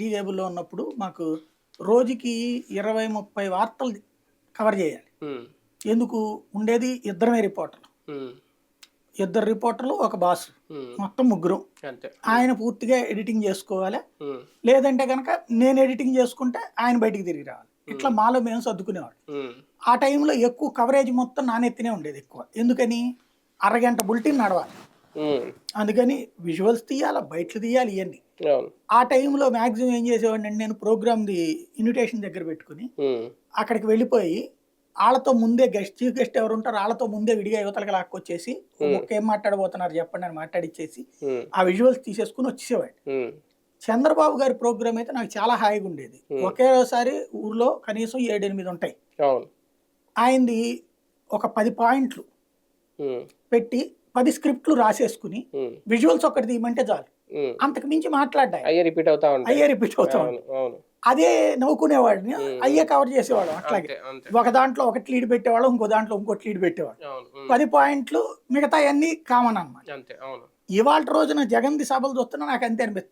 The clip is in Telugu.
డీజేబుల్లో ఉన్నప్పుడు మాకు రోజుకి ఇరవై ముప్పై వార్తలు కవర్ చేయాలి. ఎందుకు? ఉండేది ఇద్దరమే రిపోర్టర్లు ఇద్దరు రిపోర్టర్లు ఒక బాస్. మొత్తం ముగ్గురు. ఆయన పూర్తిగా ఎడిటింగ్ చేసుకోవాలి. లేదంటే కనుక నేను ఎడిటింగ్ చేసుకుంటే ఆయన బయటికి తిరిగి రావాలి. ఇట్లా మాలో మేము సర్దుకునేవాడు ఆ టైంలో ఎక్కువ కవరేజ్ మొత్తం నానెత్తినే ఉండేది ఎక్కువ. ఎందుకని? అరగంట బులెటిన్ నడవాలి. అందుకని విజువల్స్ తీయాలి? బయటలు తీయాలి ఇవన్నీ ఆ టైంలో మ్యాక్సిమం ఏం చేసేవాడిని నేను ప్రోగ్రామ్ది ఇన్విటేషన్ దగ్గర పెట్టుకుని ఉమ్, అక్కడికి వెళ్ళిపోయి వాళ్ళతో ముందే గెస్ట్ చీఫ్ గెస్ట్ ఎవరు ఉంటారో వాళ్ళతో ముందే విడిగా యువతలకి లాక్కొచ్చేసి ఒక్క ఏం మాట్లాడబోతున్నారు చెప్పండి అని మాట్లాడిచ్చేసి ఆ విజువల్స్ తీసేసుకుని వచ్చేసేవాడిని. ఉమ్, చంద్రబాబు గారి ప్రోగ్రామ్ అయితే నాకు చాలా హాయిగా ఉండేది. ఒకేసారి ఊర్లో కనీసం ఏడెనిమిది ఉంటాయి. ఆయనది ఒక పది పాయింట్లు పెట్టి పది స్క్రిప్ట్లు రాసేసుకుని విజువల్స్ ఒకటి తీయమంటే చాలు. అంతకు మించి మాట్లాడ్డా అయ్యే రిపీట్ అవుతా ఉంటాయి. అయ్యే రిపీట్ అవుతా అవును అవును. అదే నవ్వుకునేవాడిని. అయ్యే కవర్ చేసేవాడు అట్లాగే. ఒక దాంట్లో ఒకటి లీడ్ పెట్టేవాడు ఇంకో దాంట్లో ఇంకోటి లీడ్ పెట్టేవాడు. పది పాయింట్లు మిగతా అన్ని కామన్ అవును. ఇవాళ రోజున జగన్ది సభలు చూస్తున్నా నాకు అంతే అనిపిస్తుంది.